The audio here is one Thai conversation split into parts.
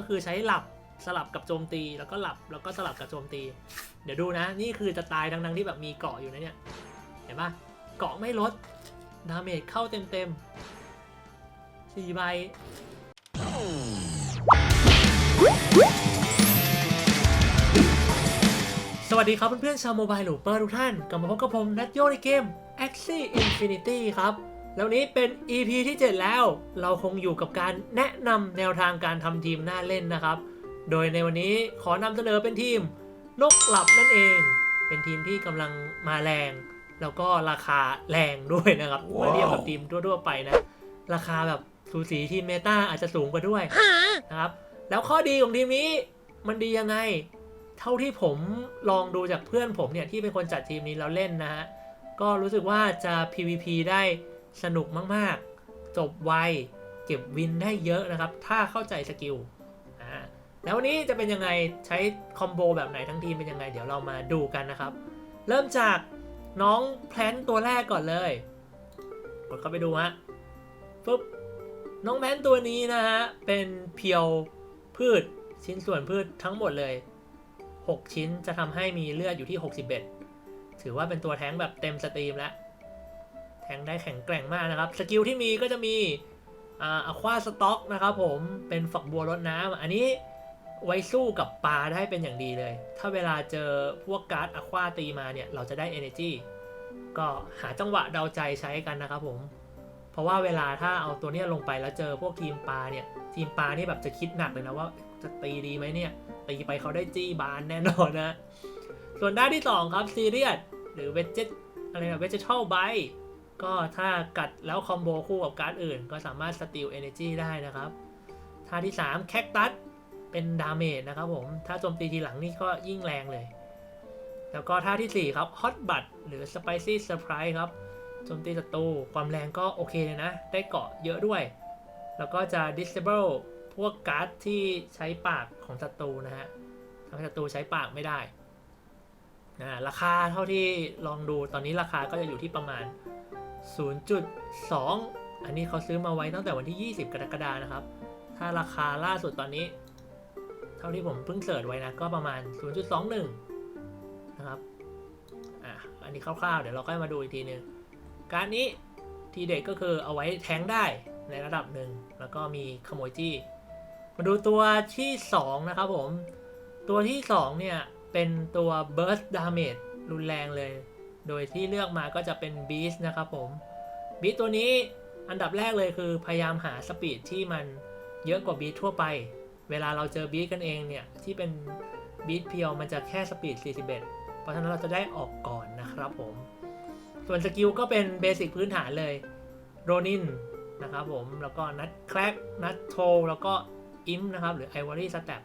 ก็คือใช้หลับสลับกับโจมตี แล้วก็หลับแล้วก็สลับกับโจมตี เดี๋ยวดูนะ นี่คือจะตายดังๆที่แบบมีเกาะอยู่นะเนี่ย เห็นปะเกาะไม่ลด ดาเมจเข้าเต็มๆสี่ใบสวัสดีครับเพื่อนๆชาวโมบายหลูเปอร์ทุกท่าน กลับมาพบกับผมนัทโยในเกม Axie Infinity ครับ แล้วนี้เป็น EP ที่ 7 แล้ว เราคงอยู่กับการแนะนำแนวทางการทำทีมหน้าเล่นนะครับ โดยในวันนี้ขอนำเสนอเป็นทีมนกหลับนั่นเอง เป็นทีมที่กำลังมาแรง แล้วก็ราคาแรงด้วยนะครับเมื่อเทียบกับทีมทั่วๆไปนะ ราคาแบบสูสีทีมเมตาอาจจะสูงกว่าด้วยนะครับแล้วข้อดีของทีมนี้มันดียังไง เท่าที่ผมลองดูจากเพื่อนผมเนี่ยที่เป็นคนจัดทีมนี้แล้วเล่นนะฮะก็รู้สึกว่าจะ PVP ได้ สนุกมากๆ จบไว เก็บวินได้เยอะนะครับ ถ้าเข้าใจสกิลอ่าแล้ววันนี้จะเป็นยังไงใช้คอมโบแบบไหนทั้งทีมเป็นยังไง เดี๋ยวเรามาดูกันนะครับ เริ่มจากน้องแพลนตัวแรกก่อนเลย กดเข้าไปดูฮะปุ๊บน้องแพลนตัวนี้นะฮะ เป็นเพียวพืชชิ้นส่วนพืชทั้งหมดเลย 6 ชิ้นจะทำให้มีเลือดอยู่ที่ 61 ถือว่าเป็นตัวแท้งแบบเต็มสตรีมแล้ว แทงได้แข็งแกร่งมากนะครับ สกิลที่มีก็จะมีอ่าอควาสต็อกนะครับผมเป็นฝักบัวรดน้ำอันนี้ไว้สู้กับปลาได้เป็นอย่างดีเลย ถ้าเวลาเจอพวกการ์ดอะควาตีมาเนี่ย เราจะได้ Energy ก็หาจังหวะเดาใจใช้กันนะครับผม เพราะว่าเวลาถ้าเอาตัวเนี้ยลงไปแล้วเจอพวกทีมปลาเนี่ย ทีมปลานี่แบบจะคิดหนักเลยนะว่าจะตีดีไหมเนี่ย ตีไปเขาได้จี้บานแน่นอนนะ ส่วนด้านที่ 2 ครับซีเรียสหรือเวจเจอะไรนะเวจเจทัลไบ ก็ถ้ากัดแล้วคอมโบคู่กับการ์ดอื่น ก็สามารถสติลเอเนจีได้นะครับท่าที่3แคคตัสเป็นดาเมจนะครับผม ถ้าโจมตีทีหลังนี่ก็ยิ่งแรงเลย แล้วก็ท่าทีสี่ 4 ครับฮอตบัตหรือสไปซี่เซอร์ไพรส์ครับโจมตีศัตรูความแรงก็โอเคเลยนะ ได้เกาะเยอะด้วย แล้วก็จะ disable พวกการ์ดที่ใช้ปากของศัตรูนะฮะทำให้ศัตรูใช้ปากไม่ได้นะราคาเท่าที่ลองดูตอนนี้ราคาก็จะอยู่ที่ประมาณ 0.2 อันนี้เขาซื้อมาไว้ตั้งแต่วันที่ 20 กรกฎานะครับ ถ้าราคาล่าสุดตอนนี้ เท่าที่ผมเพิ่งเสิร์ชไว้นะ ก็ประมาณ 0.21 นะครับ อะ อันนี้คร่าวๆ เดี๋ยวเราก็มาดูอีกทีนึง การนี้ทีเด็กก็คือเอาไว้แทงได้ในระดับหนึ่ง แล้วก็มีขโมยจี้ มาดูตัวที่ 2 นะครับผม ตัวที่ 2 เนี่ย เป็นตัว burst damage รุนแรงเลย โดยที่เลือกมาก็จะเป็น beast นะครับผม beast ตัวนี้อันดับแรกเลยคือพยายามหาสปีดที่มันเยอะกว่า beast ทั่วไป เวลาเราเจอ beast กันเองเนี่ย ที่เป็น beast เพียวมันจะแค่สปีด 41 เพราะฉะนั้นเราจะได้ออกก่อนนะครับผม ส่วนสกิลก็เป็นเบสิกพื้นฐานเลยโรนินนะครับผม แล้วก็นัดแครกนัดโทแล้วก็อิมนะครับ หรือไอวอรี่สแตป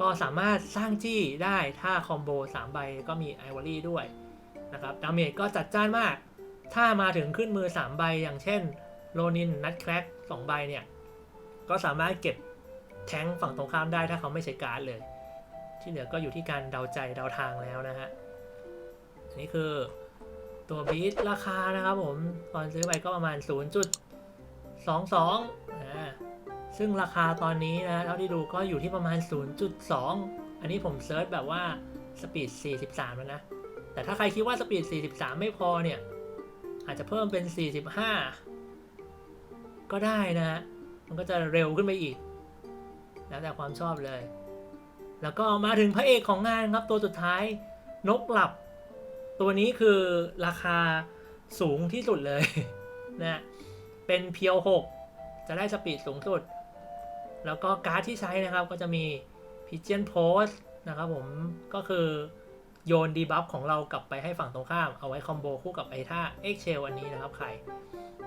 ก็สามารถสร้างจี้ได้ถ้าคอมโบ3ใบก็มีไอวอรี่ด้วย นะครับดาเมจก็จัดจ้านมาก ถ้ามาถึงขึ้นมือ 3 ใบอย่างเช่นโรนินนัดแครก2ใบเนี่ย ก็สามารถเก็บแทงฝั่งตรงข้ามได้ถ้าเขาไม่ใช้การ์ดเลย ที่เหลือก็อยู่ที่การเดาใจเดาทางแล้วนะฮะอันนี้คือตัวบีทราคานะครับผม ตอนซื้อไปก็ประมาณ 0.22อ่าซึ่งราคาตอนนี้นะเท่าที่ดูก็อยู่ที่ประมาณ 0.2 อันนี้ผมเซิร์ชแบบว่าสปีด 43 แล้วนะ แต่ถ้าใครคิดว่าสปีด 43 ไม่พอเนี่ย อาจจะเพิ่มเป็น 45 ก็ได้นะฮะ มันก็จะเร็วขึ้นไปอีก แล้วแต่ความชอบเลย แล้วก็มาถึงพระเอกของงานครับตัวสุดท้ายนกหลับ ตัวนี้คือราคาสูงที่สุดเลยนะเป็นเพียว 6 จะได้สปีดสูงสุด แล้วก็การ์ดที่ใช้นะครับก็จะมี Pigeon Post นะครับผมก็คือ โยนดีบัฟของเรากลับไปให้ฝั่งตรงข้าม เอาไว้คอมโบคู่กับไอท่า X Shell อันนี้นะครับใคร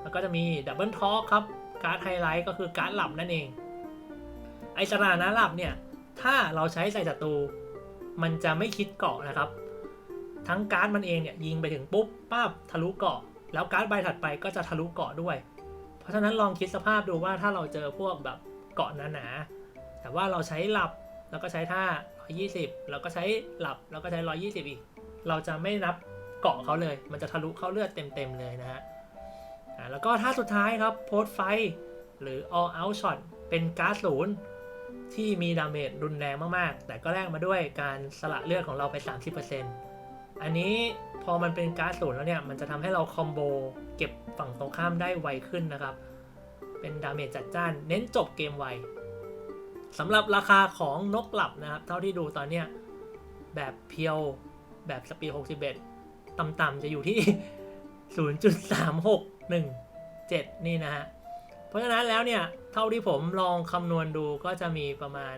แล้วก็จะมี Double Talk ครับ การ์ดไฮไลท์ก็คือการ์ดหลับนั่นเอง ไอสถานะหลับเนี่ย ถ้าเราใช้ใส่ศัตรู มันจะไม่คิดเกาะนะครับ ทั้งการ์ดมันเองเนี่ยยิงไปถึงปุ๊บปั๊บทะลุเกาะ แล้วการ์ดใบถัดไปก็จะทะลุเกาะด้วย เพราะฉะนั้นลองคิดสภาพดูว่าถ้าเราเจอพวกแบบเกาะหนาๆแต่ว่าเราใช้หลับแล้วก็ใช้ท่า 120แล้วก็ใช้หลับแล้วก็ใช้ 120 อีก เราจะไม่นับเกาะเขาเลย มันจะทะลุเข้าเลือดเต็มๆเลยนะฮะแล้วก็ท่าสุดท้ายครับโพสไฟหรือ all out shot เป็นการ์ดศูนย์ที่มีดาเมจรุนแรงมากๆ แต่ก็แลกมาด้วยการสละเลือดของเราไป 30%อันนี้พอมันเป็นการ์ดศูนย์แล้วเนี่ย มันจะทำให้เราคอมโบเก็บฝั่งตรงข้ามได้ไวขึ้นนะครับ เป็นดาเมจจัดจ้าน เน้นจบเกมไว สำหรับราคาของนกหลับนะครับ เท่าที่ดูตอนเนี้ยแบบเพียวแบบสปีด61 ต่ำๆจะอยู่ที่ 0.3617 นี่นะฮะ เพราะฉะนั้นแล้วเนี่ย เท่าที่ผมลองคำนวณดูก็จะมีประมาณ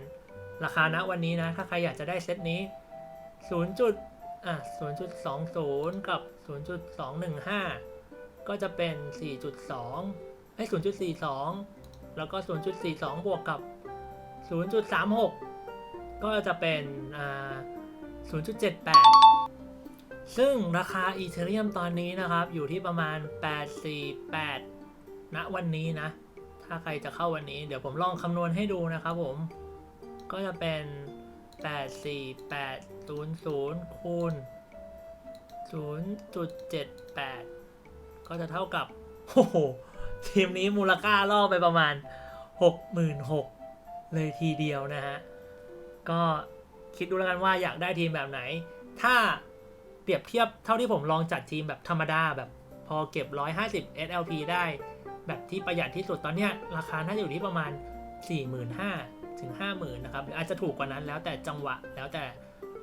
ราคาณวันนี้นะ ถ้าใครอยากจะได้เซตนี้ 0. จุดอะ0.20 กับ 0.215 ก็จะเป็น 4.2เอ้ย0.42 แล้วก็ 0.42 บวกกับ 0.36 ก็จะเป็น0.78 ซึ่งราคาอีเทเรียมตอนนี้นะครับ อยู่ที่ประมาณ 848 ณ วันนี้นะ ถ้าใครจะเข้าวันนี้ เดี๋ยวผมลองคำนวณให้ดูนะครับผม ก็จะเป็น 84800 คูณ 0.78 ก็จะเท่ากับ โอ้โห ทีมนี้มูลค่าล่อไปประมาณ 66,000 เลยทีเดียวนะฮะ ก็คิดดูแล้วกันว่าอยากได้ทีมแบบไหน ถ้าเปรียบเทียบเท่าที่ผมลองจัดทีมแบบธรรมดาแบบพอเก็บ 150 SLP ได้ แบบที่ประหยัดที่สุดตอนนี้ราคาน่าจะอยู่ที่ประมาณ 45,000ถึง 50,000นะครับอาจจะถูกกว่านั้นแล้วแต่จังหวะแล้วแต่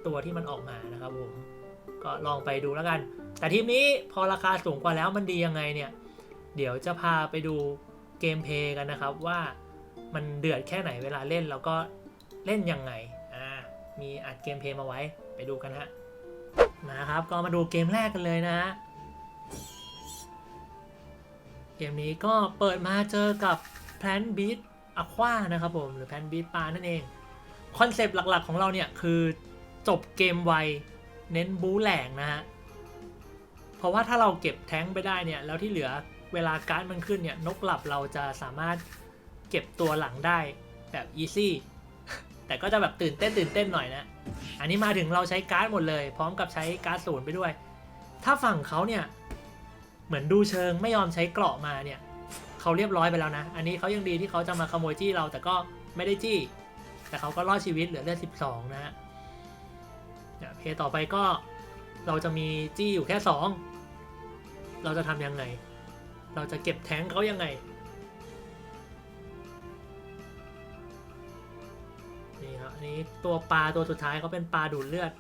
ตัวที่มันออกมานะครับผมก็ลองไปดูแล้วกัน แต่ทีมนี้พอราคาสูงกว่าแล้วมันดียังไงเนี่ย เดี๋ยวจะพาไปดูเกมเพย์กันนะครับว่า มันเดือดแค่ไหนเวลาเล่นแล้วก็เล่นยังไงอ่ามีอัดเกมเพลย์มาไว้ไปดูกันฮะนะครับก็มาดูเกมแรกกันเลยนะฮะเกมนี้ก็เปิดมาเจอกับ Plan Beat Aqua นะครับผมหรือ Plan Beat ปลานั่นเองคอนเซปต์หลักๆของเราเนี่ยคือจบเกมไวเน้นบู๊แหลงนะฮะเพราะว่าถ้าเราเก็บแท้งไปได้เนี่ยแล้วที่เหลือเวลาการ์ดมันขึ้นเนี่ยนกหลับเราจะสามารถ เก็บตัวหลังได้แบบอีซี่แต่ก็จะแบบตื่นเต้นตื่นเต้นหน่อยนะ อันนี้มาถึงเราใช้การ์ดหมดเลย พร้อมกับใช้การ์ดศูนย์ไปด้วย ถ้าฝั่งเขาเนี่ย เหมือนดูเชิงไม่ยอมใช้เกราะมาเนี่ยเขาเรียบร้อยไปแล้วนะ อันนี้เขายังดีที่เขาจะมาขโมยจี้เราแต่ก็ไม่ได้จี้ แต่เขาก็รอดชีวิตเหลือเลือด12 นะฮะเพย์ต่อไปก็เราจะมีจี้อยู่แค่ 2 เราจะทำยังไง เราจะเก็บแทงเขายังไง นี้ตัวปลาตัวสุดท้ายเขาเป็นปลาดูดเลือด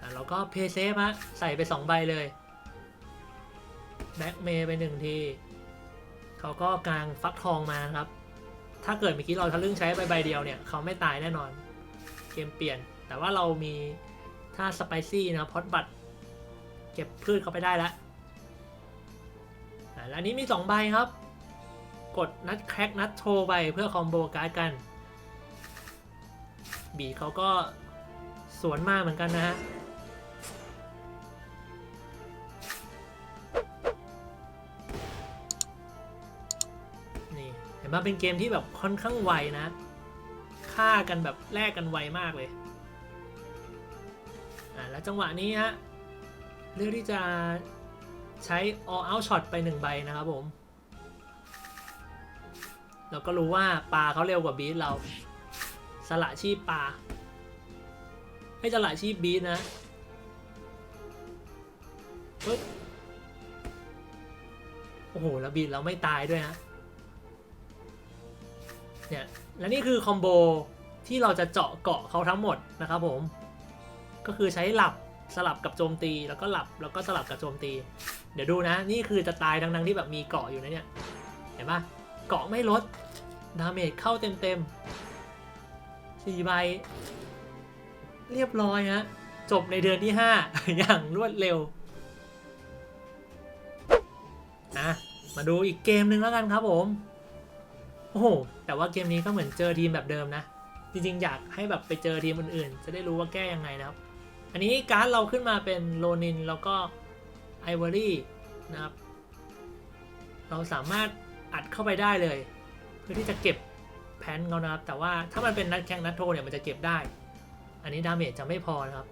อะเราก็เพย์เซฟฮะใส่ไป2ใบเลยแบ็กเมย์ไปหนึ่งทีเขาก็กางฟักทองมาครับ ถ้าเกิดเมื่อกี้เราทะลึ่งใช้ใบใบเดียวเนี่ยเขาไม่ตายแน่นอน เกมเปลี่ยน แต่ว่าเรามีถ้าสไปซี่นะพอดบัตเก็บพืชเขาไปได้แล้วอะแล้วอันนี้มี 2 ใบครับ กดนัดแคร็กนัดโชว์ไปเพื่อคอมโบการ์ดกัน บีเขาก็สวนมาเหมือนกันนะฮะนี่เห็นไหมเป็นเกมที่แบบค่อนข้างไวนะฆ่ากันแบบแลกกันไวมากเลยอ่าแล้วจังหวะนี้ฮะเลือกที่จะใช้ all out shot ไปหนึ่งใบนะครับผม เราก็รู้ว่าปลาเขาเร็วกว่าบีทเรา สละชีพปลาให้สละชีพบีทนะปึ๊บโอ้โห แล้วบีทเราไม่ตายด้วยนะเนี่ย และนี่คือคอมโบที่เราจะเจาะเกาะเขาทั้งหมดนะครับผม ก็คือใช้หลับสลับกับโจมตีแล้วก็หลับแล้วก็สลับกับโจมตี เดี๋ยวดูนะ นี่คือจะตายดังๆที่แบบมีเกาะอยู่นะเนี่ย เห็นปะเกาะไม่ลด ดาเมจเข้าเต็มๆ สี่ใบ เรียบร้อยฮะ จบในเดือนที่ 5 อย่างรวดเร็วอะมาดูอีกเกมหนึ่งแล้วกันครับผม โอ้โห แต่ว่าเกมนี้ก็เหมือนเจอทีมแบบเดิมนะ จริงๆ อยากให้แบบไปเจอทีมอื่นๆ จะได้รู้ว่าแก้ยังไงนะครับ อันนี้การ์ดเราขึ้นมาเป็นโลนินแล้วก็ไอวอรี่นะครับ เราสามารถอัดเข้าไปได้เลย เพื่อที่จะเก็บ แพนเขานะครับ แต่ว่าถ้ามันเป็นนัดแข่งนัดโทเนี่ยมันจะเก็บได้ อันนี้ดาเมจจะไม่พอนะครับ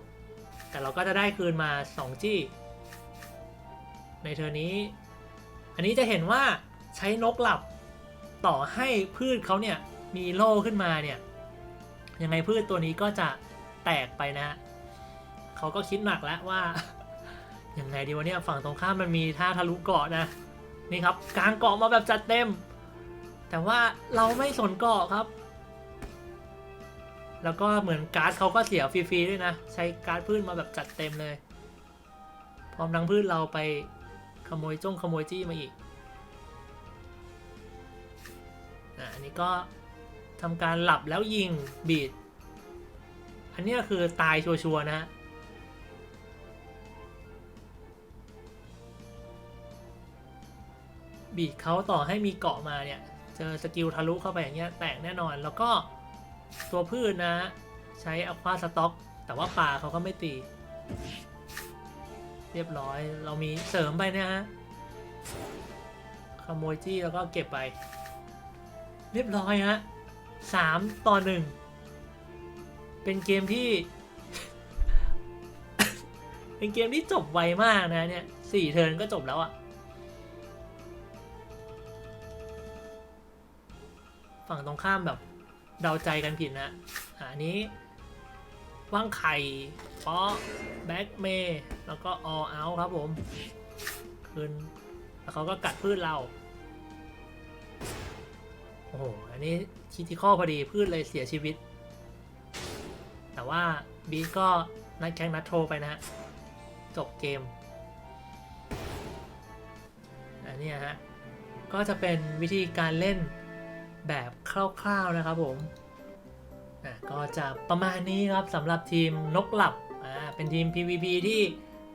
แต่เราก็จะได้คืนมา 2 จี้ ในเทอร์นี้ อันนี้จะเห็นว่าใช้นกหลับต่อให้พืชเขาเนี่ยมีโล่ขึ้นมาเนี่ยยังไงพืชตัวนี้ก็จะแตกไปนะฮะเขาก็คิดหนักแล้วว่ายังไงดีวะเนี่ยฝั่งตรงข้ามมันมีท่าทะลุเกาะนะนี่ครับกลางเกาะมาแบบจัดเต็ม แต่ว่าเราไม่สนเกาะครับ แล้วก็เหมือนการ์ดเขาก็เสียฟรีๆด้วยนะ ใช้การ์ดพืชมาแบบจัดเต็มเลย พร้อมทั้งพืชเราไปขโมยจ้งขโมยจี้มาอีกอันนี้ก็ทำการหลับแล้วยิงบีด อันนี้ก็คือตายชัวร์ๆนะฮะบีดเขาต่อให้มีเกาะมาเนี่ย เจอสกิลทะลุเข้าไปอย่างเงี้ยแตกแน่นอน แล้วก็ตัวพืชนะใช้อควาสต็อก แต่ว่าป่าเขาก็ไม่ตี เรียบร้อยเรามีเสริมไปนะฮะขโมยจี้แล้วก็เก็บไป เรียบร้อยฮะสามต่อหนึ่งเป็นเกมที่ เป็นเกมที่จบไวมากนะเนี่ยสี่เทิร์นก็จบแล้วอะ ฝั่งตรงข้ามแบบเดาใจกันผิดนะอันนี้ว่างไข่ป๊อแบ็กเมย์แล้วก็ออเอาครับผม คืนแล้วเขาก็กัดพืชเรา โอ้โห อันนี้คิติคอพอดีพืชเลยเสียชีวิต แต่ว่าบีก็นัดแข่งนัดโทรไปนะฮะ จบเกม อันนี้ฮะ ก็จะเป็นวิธีการเล่น แบบคร่าวๆนะครับผมอะก็จะประมาณนี้ครับสำหรับทีมนกหลับอ่าเป็นทีม PVP ที่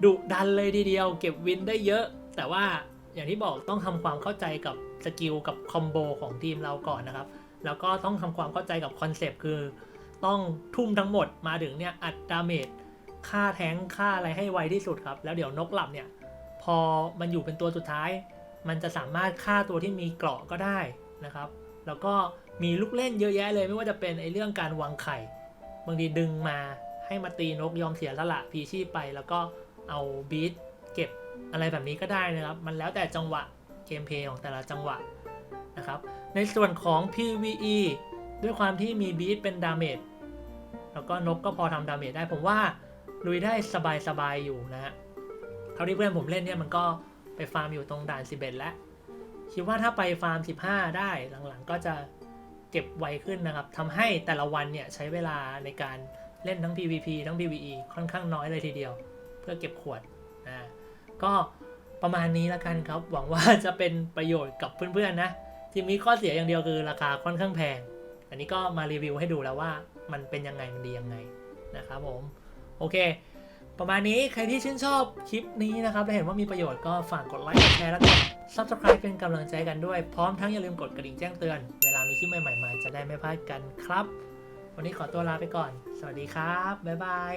ดุดันเลยทีเดียว เก็บวินได้เยอะ แต่ว่าอย่างที่บอกต้องทำความเข้าใจกับสกิลกับคอมโบของทีมเราก่อนนะครับ แล้วก็ต้องทำความเข้าใจกับคอนเซปต์คือ ต้องทุ่มทั้งหมดมาถึงเนี่ยอัดดาเมจค่าแทงค่าอะไรให้ไวที่สุดครับ แล้วเดี๋ยวนกหลับเนี่ย พอมันอยู่เป็นตัวสุดท้าย มันจะสามารถฆ่าตัวที่มีเกราะก็ได้นะครับ แล้วก็มีลูกเล่นเยอะแยะเลย ไม่ว่าจะเป็นไอเรื่องการวางไข่ บางทีดึงมาให้มาตีนกยอมเสียสละพีชีพไป แล้วก็เอาบีทเก็บอะไรแบบนี้ก็ได้นะครับ มันแล้วแต่จังหวะเกมเพลย์ของแต่ละจังหวะนะครับ ในส่วนของ PVE ด้วยความที่มีบีทเป็นดาเมจแล้วก็นกก็พอทำดาเมจได้ ผมว่าลุยได้สบายๆอยู่นะฮะเท่าที่เพื่อนผมเล่นเนี่ยมันก็ไปฟาร์มอยู่ตรงด่าน11แล้ว คิดว่าถ้าไปฟาร์ม 15 ได้หลังๆ ก็จะเก็บไวขึ้นนะครับทำให้แต่ละวันเนี่ยใช้เวลาในการเล่นทั้ง PVP ทั้ง PVE ค่อนข้างน้อยเลยทีเดียว เพื่อเก็บขวดนะก็ประมาณนี้แล้วกันครับ หวังว่าจะเป็นประโยชน์กับเพื่อนๆนะทีมนี้ข้อเสียอย่างเดียวคือราคาค่อนข้างแพง อันนี้ก็มารีวิวให้ดูแล้วว่ามันเป็นยังไงมันดียังไงนะครับผม โอเค ประมาณนี้ใครที่ชื่นชอบคลิปนี้นะครับและเห็นว่ามีประโยชน์ก็ฝากกดไลค์กดแชร์แล้วก็ Subscribe เป็นกำลังใจกันด้วย พร้อมทั้งอย่าลืมกดกระดิ่งแจ้งเตือน เวลามีคลิปใหม่ๆมาจะได้ไม่พลาดกันครับ วันนี้ขอตัวลาไปก่อน สวัสดีครับ บ๊ายบาย